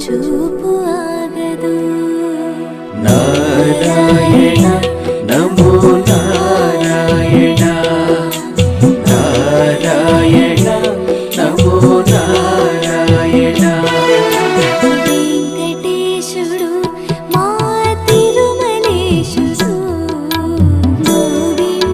చూపు ఆగదు. నారాయణ నమో నారాయణ. నారాయణ నమో నారాయణ. వెంకటేశుడు